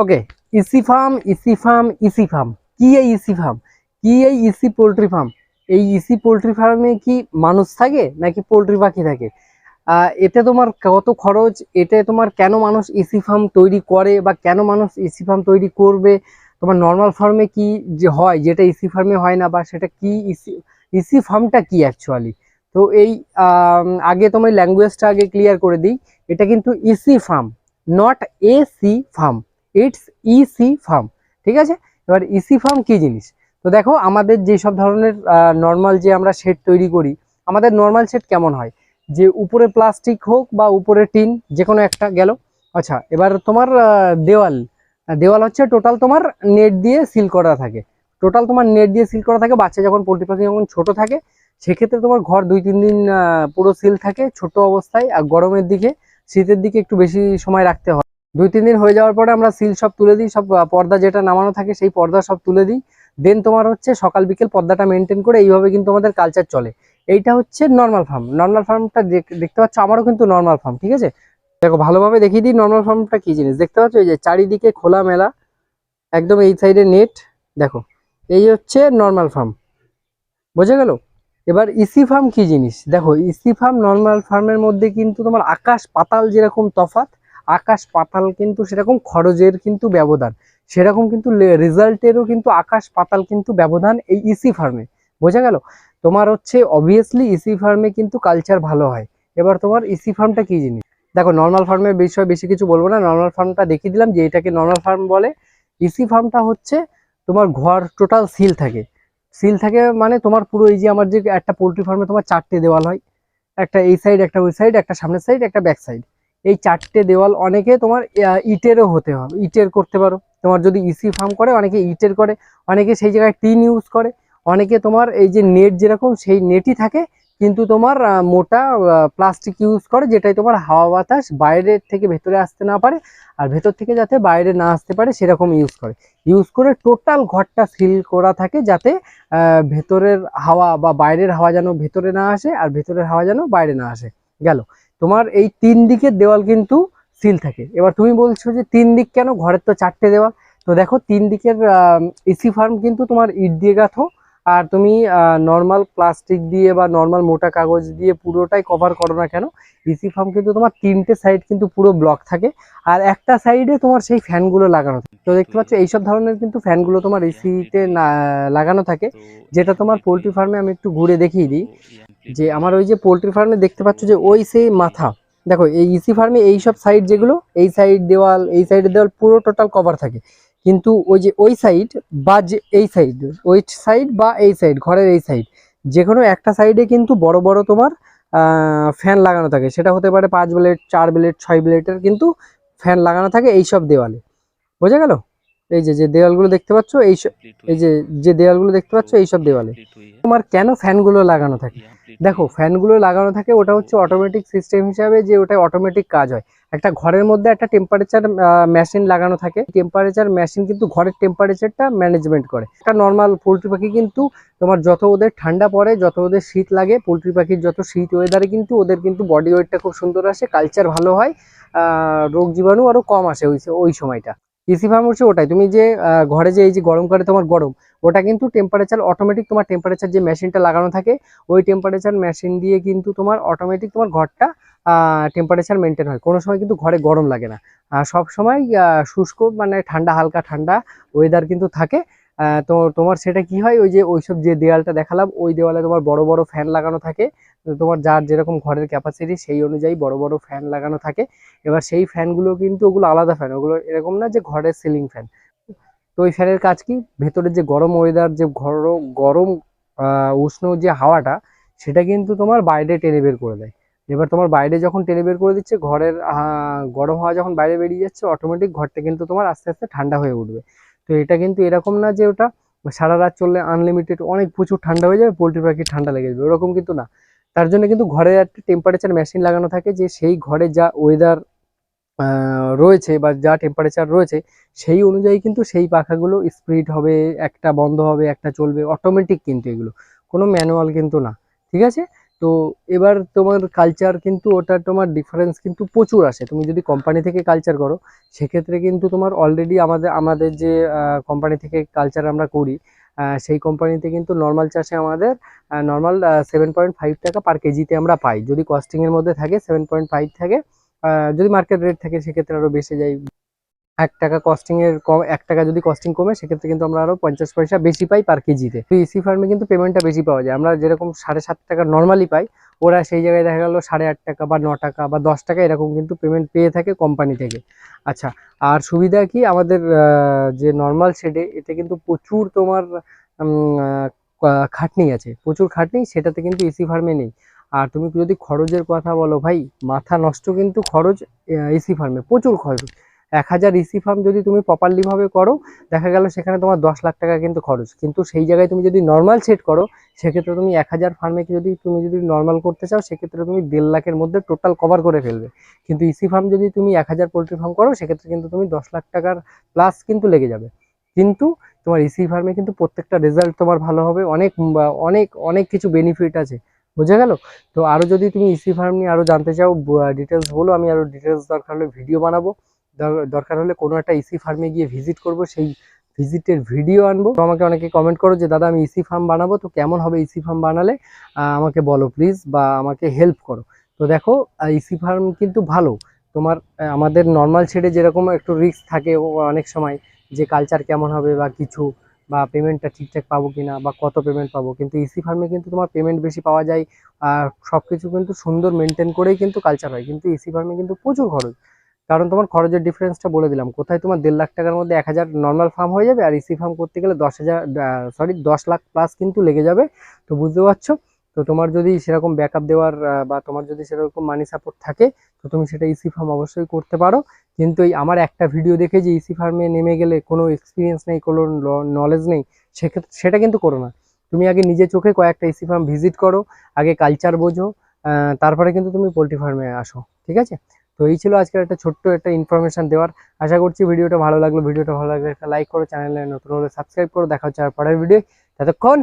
Okay EC farm EC farm EC farm কি এই EC farm কি এই ইসি পোলট্রি ফার্ম এই ইসি পোলট্রি ফার্মে কি মানুষ থাকে নাকি পোলট্রি পাখি থাকে? এতে তোমার কত খরচ? এতে তোমার কেন মানুষ ইসি ফার্ম তৈরি করে বা কেন মানুষ ইসি ফার্ম তৈরি করবে? তোমার নর্মাল ফার্মে কি যে হয়, যেটা ইসি ফার্মে হয় না বা সেটা কি ইসি ইসি ফার্মটা কি অ্যাকচুয়ালি তো এই আগে তোমার ল্যাঙ্গুয়েজটা আগে ক্লিয়ার করে দিই। এটা কিন্তু EC farm not A C farm it's EC farm ঠিক আছে? এবার ইসি ফার্ম কি জিনিস? তো দেখো, আমাদের যেসব ধরনের নর্মাল যে আমরা শেড তৈরি করি, আমাদের নর্মাল শেড কেমন হয়? যে উপরে প্লাস্টিক হোক বা উপরে টিন যে কোনো একটা গেল। আচ্ছা এবার তোমার দেওয়াল দেওয়াল হচ্ছে টোটাল তোমার নেট দিয়ে সিল করা থাকে। টোটাল তোমার নেট দিয়ে সিল করা থাকে, বাচ্চা যখন পোলট্রি পাখি যখন ছোট থাকে, সেক্ষেত্রে তোমার ঘর দুই তিন দিন পুরো সিল থাকে, ছোট অবস্থায়, আর গরমের দিকে, শীতের দিকে একটু বেশি সময় রাখতে হয়। দুই, তিন দিন হয়ে যাওয়ার পরে আমরা সিল সব তুলে দিই, সব পর্দা যেটা নামানো থাকে সেই পর্দা সব তুলে দিই। দেন তোমার হচ্ছে সকাল, বিকেল পর্দাটা মেনটেন করে এইভাবে কিন্তু আমাদের কালচার চলে। এইটা হচ্ছে নর্মাল ফার্ম নর্মাল ফার্মটা দেখতে পাচ্ছ আমারও কিন্তু নর্মাল ফার্ম ঠিক আছে? দেখো, ভালোভাবে দেখিয়ে দিই নর্মাল ফার্মটা কি জিনিস। দেখতে পাচ্ছ এই যে চারিদিকে খোলা মেলা, একদম এই সাইডে নেট দেখো। এই হচ্ছে নর্মাল ফার্ম বোঝা গেল? এবার ইসি ফার্ম কি জিনিস? দেখো ইসি ফার্ম নর্মাল ফার্মের মধ্যে কিন্তু তোমার আকাশ পাতাল যেরকম তফাৎ আকাশ পাতাল কিন্তু সেরকম খরচের কিন্তু ব্যবধান। সেরকম কিন্তু রেজাল্টেরও কিন্তু আকাশ পাতাল কিন্তু ব্যবধান এই ইসি ফার্মে বোঝা গেল? তোমার হচ্ছে অবভিয়াসলি ইসি ফার্মে কিন্তু কালচার ভালো হয়। এবার তোমার ইসি ফার্মটা কি জিনিস? দেখো নর্মাল ফার্মের বিষয়ে বেশি কিছু বলব না। নর্মাল ফার্মটা দেখিয়ে দিলাম যে এটাকে নর্মাল ফার্ম বলে। ইসি ফার্মটা হচ্ছে তোমার ঘর টোটাল সিল থাকে। সিল থাকে মানে তোমার পুরো এই যে আমার যে একটা পোলট্রি ফার্মে তোমার চারটে দেওয়াল হয়। একটা এই সাইড একটা ওই সাইড একটা সামনের সাইড একটা ব্যাক সাইড এই চারটে দেওয়াল অনেকে তোমার ইটেরও হতে হবে। ইটের করতে পারো। তোমার যদি ইসি ফার্ম করে, অনেকে ইটের করে, অনেকে সেই জায়গায় টিন ইউজ করে, অনেকে তোমার এই যে নেট যেরকম, সেই নেটই থাকে, কিন্তু তোমার মোটা প্লাস্টিক ইউজ করে, যেটাই তোমার হাওয়া বাতাস বাইরের থেকে ভেতরে আসতে না পারে, আর ভেতর থেকে যাতে বাইরে না আসতে পারে, সেরকম ইউজ করে। ইউজ করে টোটাল ঘরটা সিল করা থাকে, যাতে ভেতরের হাওয়া বা বাইরের হাওয়া যেন ভেতরে না আসে, আর ভেতরের হাওয়া যেন বাইরে না আসে। গেল। তোমার এই তিন দিকের দেওয়াল কিন্তু সিল থাকে। এবার তুমি বলছো যে তিন দিক কেন? ঘরের তো চারটে দেওয়াল। তো দেখো, তিন দিকের ইসি ফার্ম কিন্তু তোমার ইট দিয়ে গাঁথো। আর তুমি নর্মাল প্লাস্টিক দিয়ে বা নর্মাল মোটা কাগজ দিয়ে পুরোটাই কভার করো না কেন? ইসি ফার্ম কিন্তু তোমার তিনটে সাইড কিন্তু পুরো ব্লক থাকে। আর একটা সাইডে তোমার সেই ফ্যানগুলো লাগানো থাকে। তো দেখতে পাচ্ছ, এইসব ধরনের কিন্তু ফ্যানগুলো তোমার এসিতে লাগানো থাকে। যেটা তোমার পোলট্রি ফার্মে আমি একটু ঘুরে দেখিয়ে দিই। যে আমার ওই যে পোলট্রি ফার্মে দেখতে পাচ্ছ যে ওই সেই মাথা। দেখো এই ইসি ফার্মে এই সব সাইড যেগুলো এই সাইড দেওয়াল এই সাইডের দেওয়াল পুরো টোটাল কভার থাকে। কিন্তু ওই যে ওই সাইড বা যে এই সাইড ওই সাইড বা এই সাইড ঘরের এই সাইড যে কোনো একটা সাইডে কিন্তু বড় বড় তোমার ফ্যান লাগানো থাকে। সেটা হতে পারে পাঁচ ব্লেড চার ব্লেড ছয় ব্লেডের কিন্তু ফ্যান লাগানো থাকে এই সব দেওয়ালে। বোঝা গেল? এই যে যে দেওয়ালগুলো দেখতে পাচ্ছ এই এই যে যে দেওয়ালগুলো দেখতে পাচ্ছ এই সব দেওয়ালে তোমার কেন ফ্যানগুলো লাগানো থাকে? দেখো, ফ্যানগুলো লাগানো থাকে, ওটা হচ্ছে অটোমেটিক সিস্টেম হিসাবে যে ওটা অটোমেটিক কাজ হয়। একটা ঘরের মধ্যে একটা টেম্পারেচার মেশিন লাগানো থাকে। টেম্পারেচার মেশিন কিন্তু ঘরের টেম্পারেচারটা ম্যানেজমেন্ট করে। একটা নর্মাল পোলট্রি পাখি কিন্তু তোমার যত ওদের ঠান্ডা পড়ে, যত ওদের শীত লাগে, পোলট্রি পাখির যত শীত ওয়েদারে কিন্তু ওদের কিন্তু বডি ওয়েটটা খুব সুন্দর আসে কালচার ভালো হয় রোগ জীবাণু আরও কম আসে ওই ওই সময়টা। ইসি ফার্ম হচ্ছে ওটাই। তুমি যে ঘরে যে এই যে গরমকালে তোমার গরম, ওটা কিন্তু টেম্পারেচার অটোমেটিক তোমার টেম্পারেচার যে মেশিনটা লাগানো থাকে, ওই টেম্পারেচার মেশিন দিয়ে কিন্তু তোমার অটোমেটিক তোমার ঘরটা টেম্পারেচার মেনটেন হয়। কোনো সময় কিন্তু ঘরে গরম লাগে না। সব সময় শুষ্ক মানে ঠান্ডা, হালকা ঠান্ডা ওয়েদার কিন্তু থাকে। তো তোমার সেটা কি হয়? ওই যে ওইসব যে দেওয়ালটা দেখালাম, ওই দেওয়ালে তোমার বড় বড় ফ্যান লাগানো থাকে। তোমার যার যেরকম ঘরের ক্যাপাসিটি সেই অনুযায়ী বড় বড় ফ্যান লাগানো থাকে। এবার সেই ফ্যানগুলো কিন্তু ওগুলো আলাদা ফ্যান। ওগুলো এরকম না যে ঘরের সিলিং ফ্যান তো ওই ফ্যানের কাজ কি? ভেতরের যে গরম ওয়েদার যে ঘর, গরম উষ্ণ যে হাওয়াটা, সেটা কিন্তু তোমার বাইরে টেনে বের করে দেয়। এবার তোমার বাইরে যখন টেনে বের করে দিচ্ছে, ঘরের গরম হাওয়া যখন বাইরে বেরিয়ে যাচ্ছে অটোমেটিক ঘরটা কিন্তু তোমার আস্তে আস্তে ঠান্ডা হয়ে উঠবে। তো এটা কিন্তু এরকম না যে ওটা সারা রাত চললে আনলিমিটেড অনেক প্রচুর ঠান্ডা হয়ে যাবে, পোলট্রি পাখি ঠান্ডা লেগে যাবে, ওরকম কিন্তু না। তার জন্য কিন্তু ঘরে একটা টেম্পারেচার মেশিন লাগানো থাকে যে সেই ঘরে যা ওয়েদার রয়েছে বা যা টেম্পারেচার রয়েছে, সেই অনুযায়ী কিন্তু সেই পাখাগুলো স্পিড হবে, একটা বন্ধ হবে, একটা চলবে অটোমেটিক কিন্তু এগুলো। কোনো ম্যানুয়াল কিন্তু না। ঠিক আছে? তো এবার তোমার কালচার কিন্তু ওটা তোমার ডিফারেন্স কিন্তু প্রচুর আসে। তুমি যদি কোম্পানি থেকে কালচার করো, সেক্ষেত্রে কিন্তু তোমার অলরেডি আমাদের আমাদের যে কোম্পানি থেকে কালচার আমরা করি সেই কোম্পানিতে কিন্তু নর্মাল চাষে আমাদের নর্মাল সেভেন পয়েন্ট ফাইভ টাকা পার কেজিতে আমরা পাই। যদি কস্টিংয়ের মধ্যে থাকে সেভেন পয়েন্ট ফাইভ থাকে যদি মার্কেট রেট থাকে, সেক্ষেত্রে আরও বেশি যায়। এক টাকা কস্টিং এর কম, এক টাকা যদি কস্টিং কমে, সেক্ষেত্রে কিন্তু আমরা আরও পঞ্চাশ পয়সা বেশি পাই পার কেজিতে তো। ইসি ফার্মে কিন্তু পেমেন্টটা বেশি পাওয়া যায়। আমরা যেরকম সাড়ে সাত টাকা নর্মালি পাই, ওরা সেই জায়গায় দেখা গেল সাড়ে আট টাকা বা ন টাকা বা দশ টাকা এরকম কিন্তু পেমেন্ট পেয়ে থাকে কোম্পানি থেকে। আচ্ছা আর সুবিধা কি? আমাদের যে নর্মাল শেডে এতে কিন্তু প্রচুর তোমার খাটনি আছে। প্রচুর খাটনি, সেটাতে কিন্তু এসি ফার্মে নেই। আর তুমি যদি খরচের কথা বলো ভাই, মাথা নষ্ট কিন্তু খরচ এসি ফার্মে প্রচুর খরচ। এক হাজার ইসি ফার্ম যদি তুমি প্রপারলি ভাবে করো, দেখা গেল সেখানে তোমার দশ লাখ টাকা কিন্তু খরচ। কিন্তু সেই জায়গায় তুমি যদি নর্মাল সেট করো, সেক্ষেত্রে তুমি এক হাজার ফার্মে যদি তুমি যদি নর্মাল করতে চাও, সেক্ষেত্রে তুমি দেড় লাখের মধ্যে টোটাল কভার করে ফেলবে। কিন্তু ইসি ফার্ম যদি তুমি এক হাজার পোলট্রি ফার্ম করো, সেক্ষেত্রে কিন্তু তুমি দশ লাখ টাকার প্লাস কিন্তু লেগে যাবে। কিন্তু তোমার ইসি ফার্মে কিন্তু প্রত্যেকটা রেজাল্ট তোমার ভালো হবে, অনেক অনেক অনেক কিছু বেনিফিট আছে। বোঝা গেল? তো আরও যদি তুমি ইসি ফার্ম নিয়ে আরও জানতে চাও ডিটেলস বলো আমি আরও ডিটেলস দরকার হলে ভিডিও বানাবো। দরকার হলে কোনো একটা ইসি ফার্মে গিয়ে ভিজিট করব, সেই ভিজিটের ভিডিও আনব। তো আমাকে অনেকে কমেন্ট করো যে, দাদা, আমি ইসি ফার্ম বানাবো, তো কেমন হবে ইসি ফার্ম বানালে? আমাকে বলো প্লিজ বা আমাকে হেল্প করো। তো দেখো ইসি ফার্ম কিন্তু ভালো। তোমার আমাদের নর্মাল ছেড়ে যেরকম একটু রিস্ক থাকে অনেক সময় যে কালচার কেমন হবে বা কিছু, বা পেমেন্টটা ঠিকঠাক পাবো কিনা, বা কত পেমেন্ট পাবো। কিন্তু ইসি ফার্মে কিন্তু তোমার পেমেন্ট বেশি পাওয়া যায়, আর সব কিছু কিন্তু সুন্দর মেনটেন করেই কিন্তু কালচার হয়। কিন্তু ইসি ফার্মে কিন্তু প্রচুর খরচ। কারণ তোমার খরচের ডিফারেন্সটা বলে দিলাম। কোথায় তোমার দেড় লাখ টাকার মধ্যে এক হাজার নর্মাল ফার্ম হয়ে যাবে আর ইসি ফার্ম করতে গেলে দশ হাজার সরি দশ লাখ প্লাস কিন্তু লেগে যাবে। তো বুঝতে পারছ? তো তোমার যদি সেরকম ব্যাকআপ দেওয়ার বা তোমার যদি সেরকম মানি সাপোর্ট থাকে, তো তুমি সেটা ইসি ফার্ম অবশ্যই করতে পারো। কিন্তু এই আমার একটা ভিডিও দেখে যে ইসি ফার্মে নেমে গেলে কোনো এক্সপিরিয়েন্স নেই, কোনো নলেজ নেই, সেক্ষেত্রে সেটা কিন্তু করো না। তুমি আগে নিজে চোখে কয়েকটা ইসি ফার্ম ভিজিট করো, আগে কালচার বোঝো তারপরে কিন্তু তুমি পোলট্রি ফার্মে আসো, ঠিক আছে? তো এই ছিল আজকের একটা ছোট্ট একটা ইনফরমেশান দেওয়ার। আশা করছি ভিডিওটা ভালো লাগল। ভিডিওটা ভালো লাগলে একটা লাইক করো চ্যানেলে নতুন হলে সাবস্ক্রাইব করো। দেখা হচ্ছে আর পরের ভিডিও ততক্ষণ